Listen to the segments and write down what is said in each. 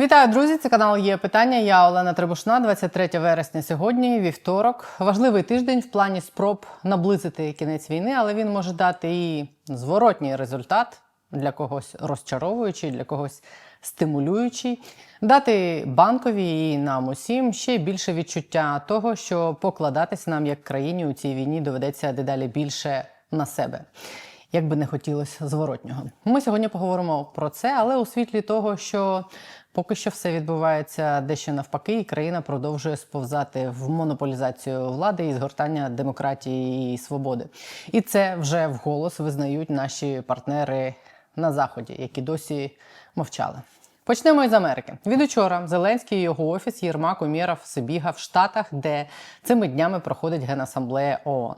Вітаю, друзі! Це канал є питання. Я Олена Требушна, 23 вересня. Сьогодні вівторок. Важливий тиждень в плані спроб наблизити кінець війни, але він може дати і зворотній результат для когось розчаровуючий, для когось стимулюючий, дати банкові і нам усім ще більше відчуття того, що покладатись нам як країні у цій війні доведеться дедалі більше на себе. Як би не хотілося зворотнього. Ми сьогодні поговоримо про це, але у світлі того, що поки що все відбувається дещо навпаки, і країна продовжує сповзати в монополізацію влади і згортання демократії і свободи. І це вже вголос визнають наші партнери на заході, які досі мовчали. Почнемо із Америки. Від учора Зеленський і його офіс Єрмак Умєров Сибіга в Штатах, де цими днями проходить Генасамблея ООН.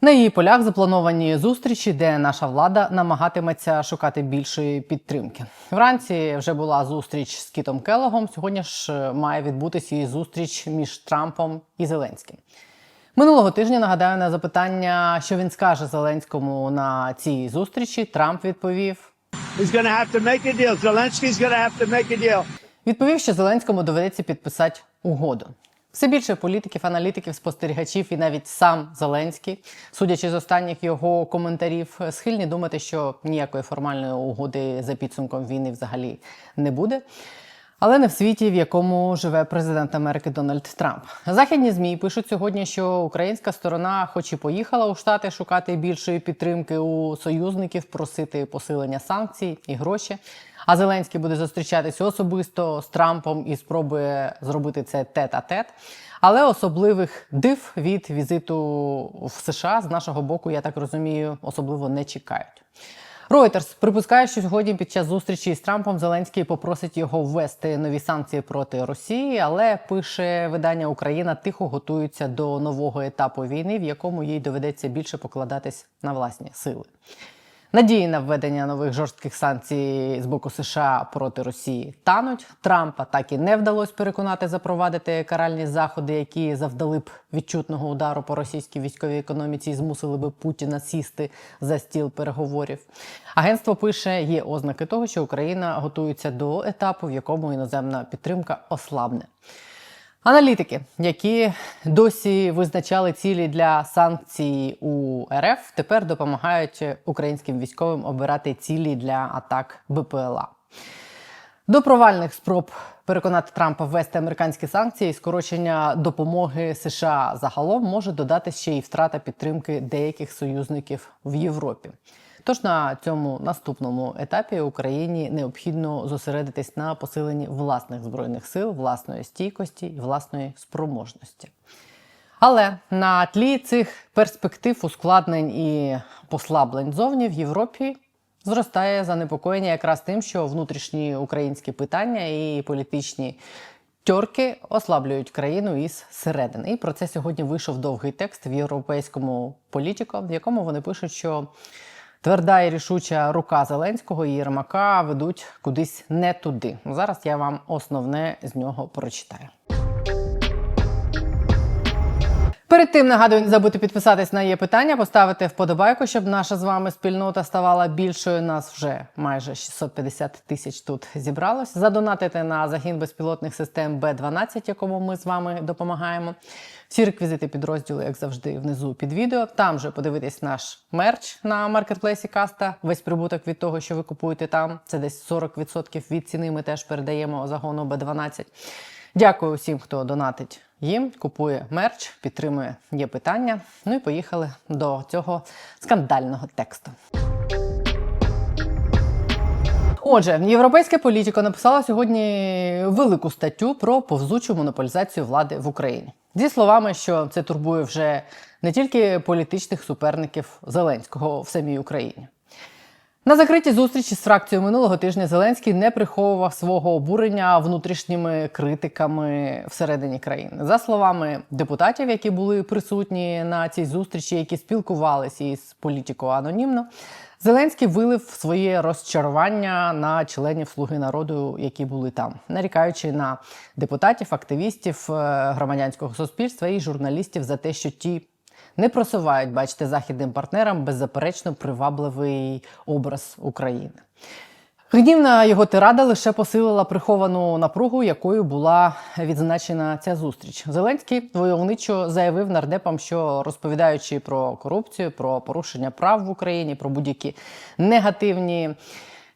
На її полях заплановані зустрічі, де наша влада намагатиметься шукати більшої підтримки. Вранці вже була зустріч з Кітом Келогом. Сьогодні ж е, має відбутися і зустріч між Трампом і Зеленським. Минулого тижня нагадаю на запитання, що він скаже Зеленському на цій зустрічі. Трамп відповів: deal. відповів, що Зеленському доведеться підписати угоду. Все більше політиків, аналітиків, спостерігачів і навіть сам Зеленський, судячи з останніх його коментарів, схильні думати, що ніякої формальної угоди за підсумком війни взагалі не буде. Але не в світі, в якому живе президент Америки Дональд Трамп. Західні змі пишуть сьогодні, що українська сторона, хоч і поїхала у штати шукати більшої підтримки у союзників, просити посилення санкцій і гроші. А Зеленський буде зустрічатися особисто з Трампом і спробує зробити це тет-а-тет. Але особливих див від візиту в США з нашого боку, я так розумію, особливо не чекають. Reuters припускає, що сьогодні під час зустрічі з Трампом Зеленський попросить його ввести нові санкції проти Росії, але пише видання Україна тихо готується до нового етапу війни, в якому їй доведеться більше покладатись на власні сили. Надії на введення нових жорстких санкцій з боку США проти Росії тануть. Трампа так і не вдалося переконати запровадити каральні заходи, які завдали б відчутного удару по російській військовій економіці і змусили би Путіна сісти за стіл переговорів. Агентство пише, є ознаки того, що Україна готується до етапу, в якому іноземна підтримка ослабне. Аналітики, які досі визначали цілі для санкцій у РФ, тепер допомагають українським військовим обирати цілі для атак БПЛА. До провальних спроб переконати Трампа ввести американські санкції і скорочення допомоги США загалом може додати ще й втрата підтримки деяких союзників в Європі. Тож на цьому наступному етапі Україні необхідно зосередитись на посиленні власних збройних сил, власної стійкості і власної спроможності. Але на тлі цих перспектив, ускладнень і послаблень зовні в Європі зростає занепокоєння якраз тим, що внутрішні українські питання і політичні тьорки ослаблюють країну із середини. І про це сьогодні вийшов довгий текст в європейському політико, в якому вони пишуть, що тверда і рішуча рука Зеленського і Єрмака ведуть кудись не туди. Зараз я вам основне з нього прочитаю. Перед тим нагадую, не забудьте підписатись на є питання, поставити вподобайку, щоб наша з вами спільнота ставала більшою. Нас вже майже 650 тисяч тут зібралось. Задонатити на загін безпілотних систем Б-12, якому ми з вами допомагаємо. Всі реквізити підрозділу, як завжди, внизу під відео. Там же подивитись наш мерч на маркетплейсі Каста. Весь прибуток від того, що ви купуєте там. Це десь 40% від ціни. Ми теж передаємо загону Б-12. Дякую всім, хто донатить їм, купує мерч, підтримує є питання. Ну і поїхали до цього скандального тексту. Отже, європейське політико написала сьогодні велику статтю про повзучу монополізацію влади в Україні зі словами, що це турбує вже не тільки політичних суперників Зеленського в самій Україні. На закритій зустрічі з фракцією минулого тижня Зеленський не приховував свого обурення внутрішніми критиками всередині країни. За словами депутатів, які були присутні на цій зустрічі, які спілкувалися із політикою анонімно, Зеленський вилив своє розчарування на членів Слуги народу, які були там, нарікаючи на депутатів, активістів е, громадянського суспільства і журналістів за те, що ті не просувають, бачите, західним партнерам беззаперечно привабливий образ України. Гнівна його тирада лише посилила приховану напругу, якою була відзначена ця зустріч. Зеленський войовничо заявив нардепам, що розповідаючи про корупцію, про порушення прав в Україні, про будь-які негативні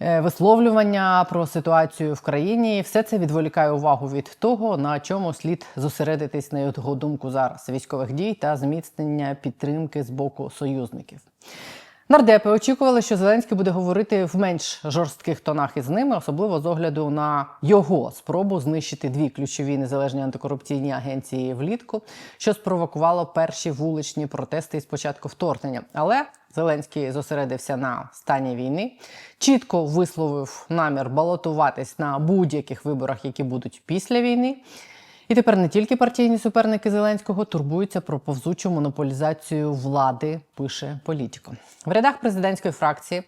висловлювання про ситуацію в країні, все це відволікає увагу від того, на чому слід зосередитись на його думку зараз військових дій та зміцнення підтримки з боку союзників. Нардепи очікували, що Зеленський буде говорити в менш жорстких тонах із ними, особливо з огляду на його спробу знищити дві ключові незалежні антикорупційні агенції влітку, що спровокувало перші вуличні протести із початку вторгнення. Але Зеленський зосередився на стані війни, чітко висловив намір балотуватись на будь-яких виборах, які будуть після війни. І тепер не тільки партійні суперники Зеленського турбуються про повзучу монополізацію влади, пише політико. В рядах президентської фракції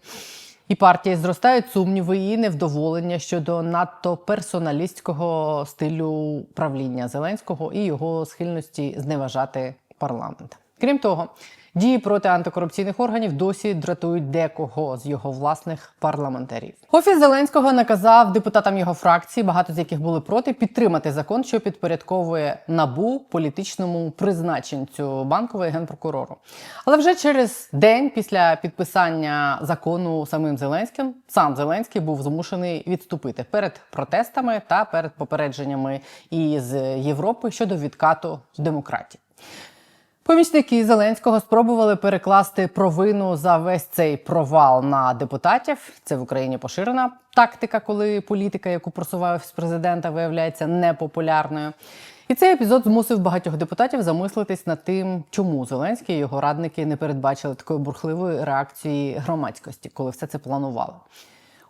і партії зростають сумніви і невдоволення щодо надто персоналістського стилю правління Зеленського і його схильності зневажати парламент. Крім того, дії проти антикорупційних органів досі дратують декого з його власних парламентарів. Офіс Зеленського наказав депутатам його фракції, багато з яких були проти, підтримати закон, що підпорядковує набу політичному призначенцю банкової генпрокурору. Але вже через день після підписання закону самим Зеленським сам Зеленський був змушений відступити перед протестами та перед попередженнями із Європи щодо відкату демократії. Помічники Зеленського спробували перекласти провину за весь цей провал на депутатів. Це в Україні поширена тактика, коли політика, яку просуває офіс президента, виявляється непопулярною. І цей епізод змусив багатьох депутатів замислитись над тим, чому Зеленський і його радники не передбачили такої бурхливої реакції громадськості, коли все це планували.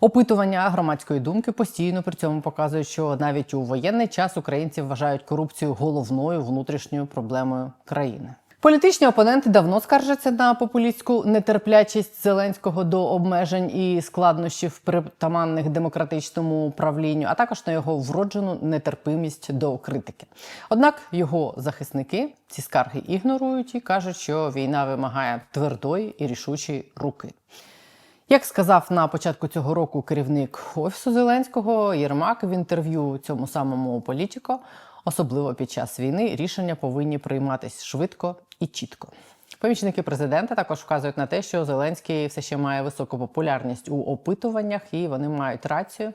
Опитування громадської думки постійно при цьому показують, що навіть у воєнний час українці вважають корупцію головною внутрішньою проблемою країни. Політичні опоненти давно скаржаться на популістську нетерплячість Зеленського до обмежень і складнощів притаманних демократичному правлінню, а також на його вроджену нетерпимість до критики. Однак його захисники ці скарги ігнорують і кажуть, що війна вимагає твердої і рішучої руки. Як сказав на початку цього року керівник офісу Зеленського Єрмак в інтерв'ю цьому самому політико, особливо під час війни, рішення повинні прийматися швидко і чітко. Помічники президента також вказують на те, що Зеленський все ще має високу популярність у опитуваннях, і вони мають рацію.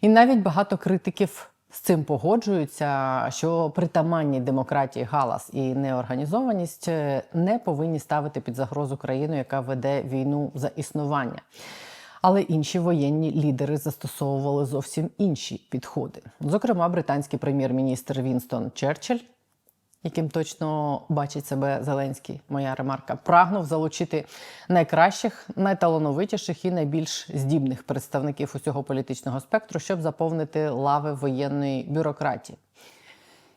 І навіть багато критиків з цим погоджуються, що притаманні демократії галас і неорганізованість е, не повинні ставити під загрозу країну, яка веде війну за існування. Але інші воєнні лідери застосовували зовсім інші підходи. Зокрема, британський прем'єр-міністр Вінстон Черчилль яким точно бачить себе Зеленський, моя ремарка, прагнув залучити найкращих, найталановитіших і найбільш здібних представників усього політичного спектру, щоб заповнити лави воєнної бюрократії.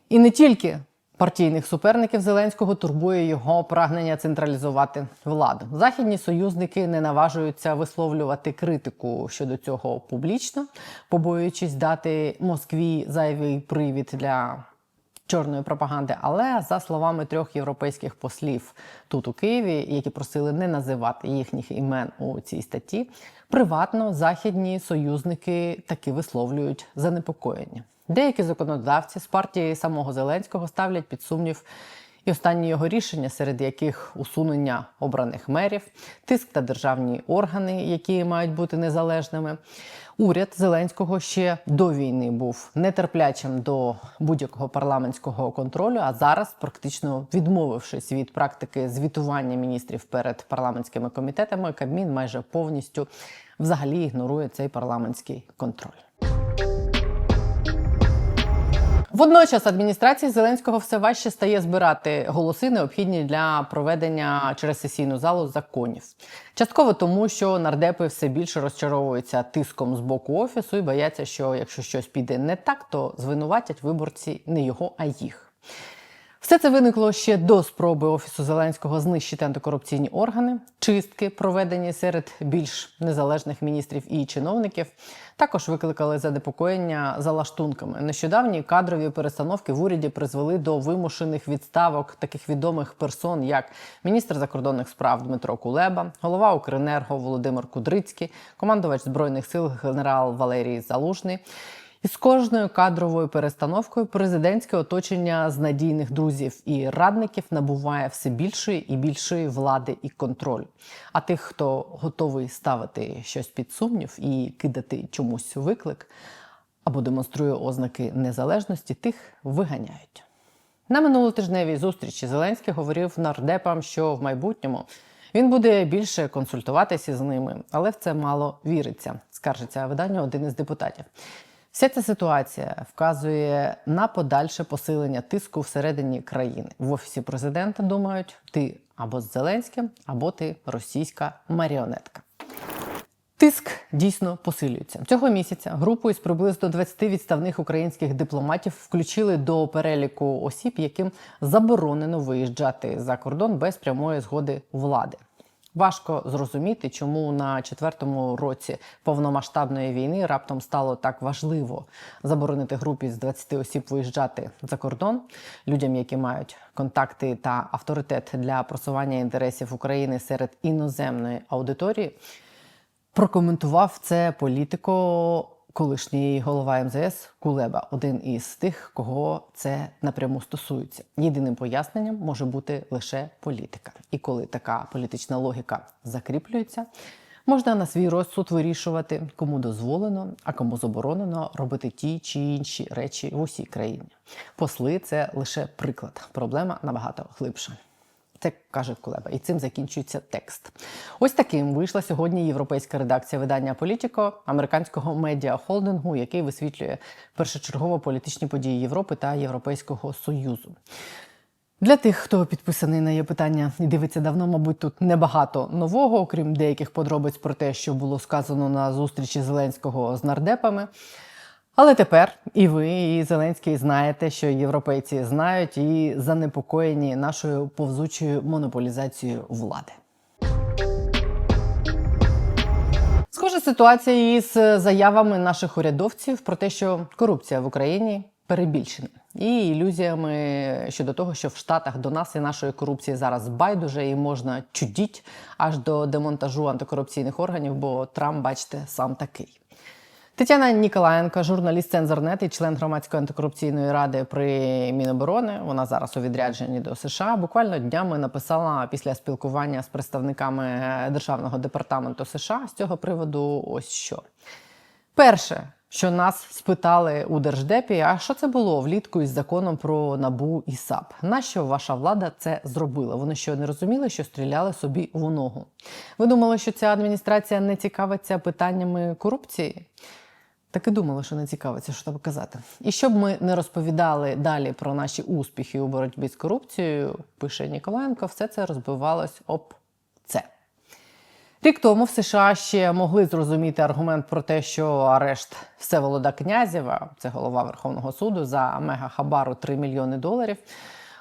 І не тільки партійних суперників Зеленського турбує його прагнення централізувати владу. Західні союзники не наважуються висловлювати критику щодо цього публічно, побоюючись дати Москві зайвий привід для чорної пропаганди. Але за словами трьох європейських послів тут у Києві, які просили не називати їхніх імен у цій статті, приватно західні союзники таки висловлюють занепокоєння. Деякі законодавці з партії самого Зеленського ставлять під сумнів. І останні його рішення, серед яких усунення обраних мерів, тиск та державні органи, які мають бути незалежними. Уряд Зеленського ще до війни був нетерплячим до будь-якого парламентського контролю. А зараз, практично відмовившись від практики звітування міністрів перед парламентськими комітетами, Кабмін майже повністю взагалі ігнорує цей парламентський контроль. Водночас адміністрації Зеленського все важче стає збирати голоси, необхідні для проведення через сесійну залу законів. Частково тому, що нардепи все більше розчаровуються тиском з боку офісу і бояться, що якщо щось піде не так, то звинуватять виборці не його, а їх. Все це виникло ще до спроби офісу Зеленського знищити антикорупційні органи, чистки, проведені серед більш незалежних міністрів і чиновників. Також викликали занепокоєння за лаштунками. Нещодавні кадрові перестановки в уряді призвели до вимушених відставок таких відомих персон, як міністр закордонних справ Дмитро Кулеба, голова Укренерго Володимир Кудрицький, командувач збройних сил генерал Валерій Залужний. І з кожною кадровою перестановкою президентське оточення з надійних друзів і радників набуває все більшої і більшої влади і контролю. А тих, хто готовий ставити щось під сумнів і кидати чомусь виклик або демонструє ознаки незалежності, тих виганяють. На минулотижневій зустрічі Зеленський говорив нардепам, що в майбутньому він буде більше консультуватися з ними, але в це мало віриться, скаржиться виданню один із депутатів. Вся ця ситуація вказує на подальше посилення тиску всередині країни. В офісі президента думають, ти або з Зеленським, або ти російська маріонетка. Тиск дійсно посилюється цього місяця. Групу із приблизно 20 відставних українських дипломатів включили до переліку осіб, яким заборонено виїжджати за кордон без прямої згоди влади. Важко зрозуміти, чому на четвертому році повномасштабної війни раптом стало так важливо заборонити групі з 20 осіб виїжджати за кордон людям, які мають контакти та авторитет для просування інтересів України серед іноземної аудиторії. Прокоментував це політико, колишній голова МЗС Кулеба, один із тих, кого це напряму стосується. Єдиним поясненням може бути лише політика. І коли така політична логіка закріплюється, можна на свій розсуд вирішувати, кому дозволено, а кому заборонено робити ті чи інші речі в усій країні. Посли це лише приклад. Проблема набагато глибша. Це каже Кулеба, і цим закінчується текст. Ось таким вийшла сьогодні європейська редакція видання Політіко американського медіахолдингу, який висвітлює першочергово політичні події Європи та Європейського Союзу. Для тих, хто підписаний на є питання і дивиться давно, мабуть, тут небагато нового, окрім деяких подробиць про те, що було сказано на зустрічі Зеленського з нардепами. Але тепер і ви, і Зеленський знаєте, що європейці знають і занепокоєні нашою повзучою монополізацією влади. Схожа ситуація із заявами наших урядовців про те, що корупція в Україні перебільшена, і ілюзіями щодо того, що в Штатах до нас і нашої корупції зараз байдуже і можна чудіть аж до демонтажу антикорупційних органів, бо Трамп, бачите, сам такий. Тетяна Ніколаєнко, журналіст Цензорнет і член громадської антикорупційної ради при Міноборони. Вона зараз у відрядженні до США. Буквально днями написала після спілкування з представниками державного департаменту США з цього приводу. Ось що перше, що нас спитали у держдепі, а що це було влітку із законом про набу і САП? Нащо ваша влада це зробила? Вони що не розуміли, що стріляли собі у ногу? Ви думали, що ця адміністрація не цікавиться питаннями корупції? Так і думали, що не цікавиться, що там казати. І щоб ми не розповідали далі про наші успіхи у боротьбі з корупцією, пише Ніколаєнко, все це розбивалось об це. Рік тому в США ще могли зрозуміти аргумент про те, що арешт Всеволода Князєва, це голова Верховного суду, за мегахабару 3 мільйони доларів,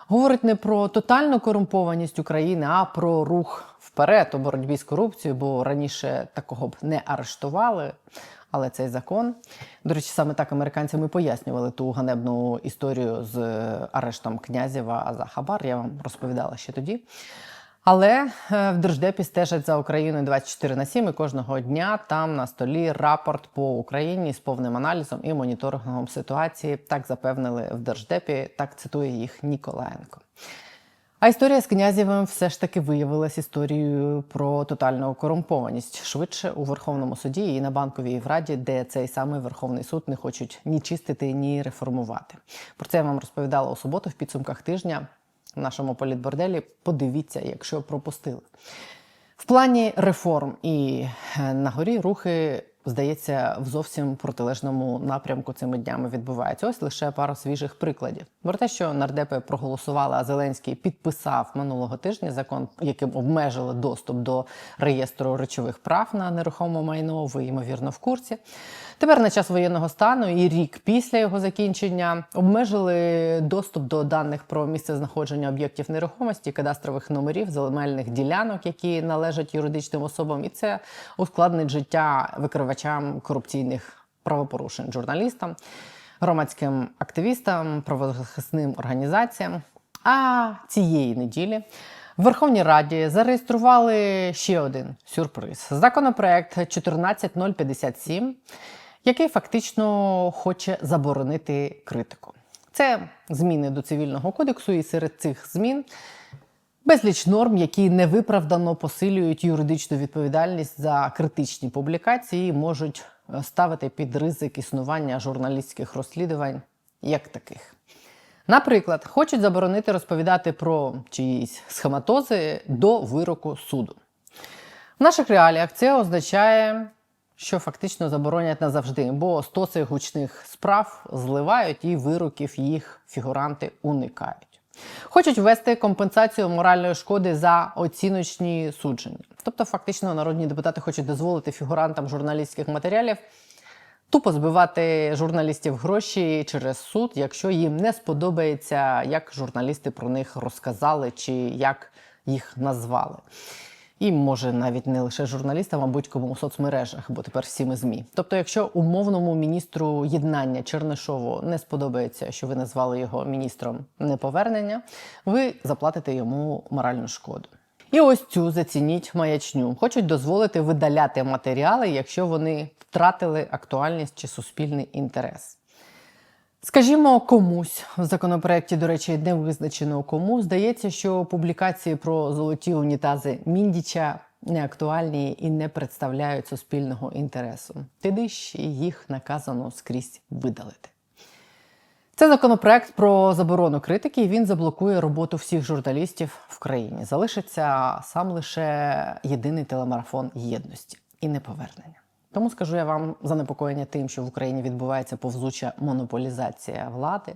говорить не про тотальну корумпованість України, а про рух вперед у боротьбі з корупцією, бо раніше такого б не арештували. Але цей закон, до речі, саме так американцям і пояснювали ту ганебну історію з арештом Князєва за Хабар. Я вам розповідала ще тоді. Але е, в Держдепі стежать за Україною 24 на 7 і кожного дня там на столі рапорт по Україні з повним аналізом і моніторингом ситуації. Так запевнили в Держдепі, так цитує їх Ніколаєнко. А історія з князєвим все ж таки виявилась історією про тотальну корумпованість швидше у Верховному суді і на банковій раді, де цей самий Верховний суд не хочуть ні чистити, ні реформувати. Про це я вам розповідала у суботу в підсумках тижня в нашому політборделі. Подивіться, якщо пропустили. В плані реформ і е, на горі рухи здається, в зовсім протилежному напрямку цими днями відбувається. Ось лише пара свіжих прикладів. Про те, що нардепи проголосували, а Зеленський підписав минулого тижня закон, яким обмежили доступ до реєстру речових прав на нерухоме майно. Ви ймовірно в курсі. Тепер на час воєнного стану і рік після його закінчення обмежили доступ до даних про місце знаходження об'єктів нерухомості, кадастрових номерів, земельних ділянок, які належать юридичним особам, і це ускладнить життя викривачам корупційних правопорушень, журналістам, громадським активістам, правозахисним організаціям. А цієї неділі в Верховній Раді зареєстрували ще один сюрприз: законопроект 14057, який фактично хоче заборонити критику. Це зміни до цивільного кодексу, і серед цих змін безліч норм, які невиправдано посилюють юридичну відповідальність за критичні публікації, можуть е, ставити під ризик існування журналістських розслідувань як таких. Наприклад, хочуть заборонити розповідати про чиїсь схематози до вироку суду. В наших реаліях це означає, що фактично заборонять назавжди, бо стоси гучних справ зливають і вироків їх фігуранти уникають. Хочуть ввести компенсацію моральної шкоди за оціночні судження. Тобто, фактично, народні депутати хочуть дозволити фігурантам журналістських матеріалів тупо збивати журналістів гроші через суд, якщо їм не сподобається, як журналісти про них розказали чи як їх назвали. І може навіть не лише журналістам, а будь-кому у соцмережах, бо тепер всі ми змі. Тобто, якщо умовному міністру єднання Чернишову не сподобається, що ви назвали його міністром неповернення, ви заплатите йому моральну шкоду. І ось цю зацініть маячню. Хочуть дозволити видаляти матеріали, якщо вони втратили актуальність чи суспільний інтерес. Скажімо, комусь в законопроекті, до речі, не визначено кому. Здається, що публікації про золоті унітази Міндіча не актуальні і не представляють суспільного інтересу. Ти ж їх наказано скрізь видалити. Це законопроект про заборону критики. Він заблокує роботу всіх журналістів в країні. Залишиться сам лише єдиний телемарафон єдності і неповернення. Тому скажу я вам занепокоєння тим, що в Україні відбувається повзуча монополізація влади,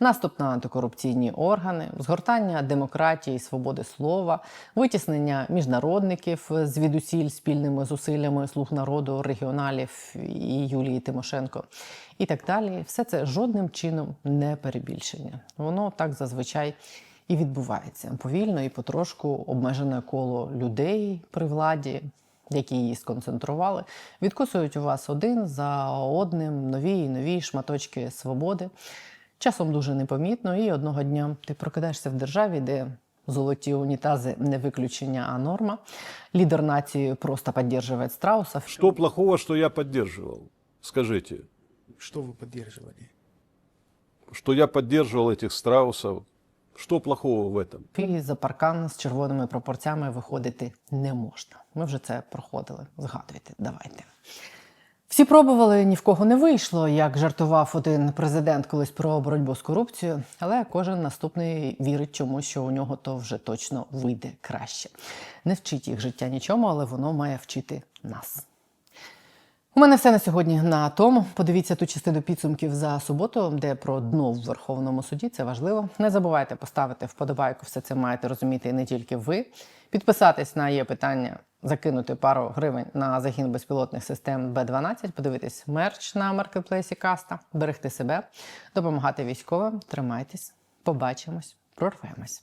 наступ на антикорупційні органи, згортання демократії, свободи слова, витіснення міжнародників звідусіль спільними зусиллями слуг народу, регіоналів і Юлії Тимошенко. І так далі, все це жодним чином не перебільшення. Воно так зазвичай і відбувається повільно і потрошку обмежене коло людей при владі, які її сконцентрували, відкусують у вас один за одним нові і нові шматочки свободи. Часом дуже непомітно, і одного дня ти прокидаєшся в державі, де золоті унітази не виключення, а норма. Лідер нації просто підтримує страуса. Что плохого, что я поддерживал? Скажите, Что вы поддерживали? что я поддерживал этих страусов? Что плохого в этом? І за паркан з червоними пропорцями виходити не можна. Ми вже це проходили. Згадуйте, давайте. Всі пробували, ні в кого не вийшло, як жартував один президент колись про боротьбу з корупцією, але кожен наступний вірить чомусь, що у нього то вже точно вийде краще. Не вчить їх життя нічому, але воно має вчити нас. У мене все на сьогодні на тому. Подивіться ту частину підсумків за суботу, де про дно в Верховному суді. Це важливо. Не забувайте поставити вподобайку. Все це маєте розуміти не тільки ви. Підписатись на є питання, закинути пару гривень на загін безпілотних систем Б-12, подивитись мерч на маркетплейсі Каста, берегти себе, допомагати військовим. Тримайтесь, побачимось, прорвемось.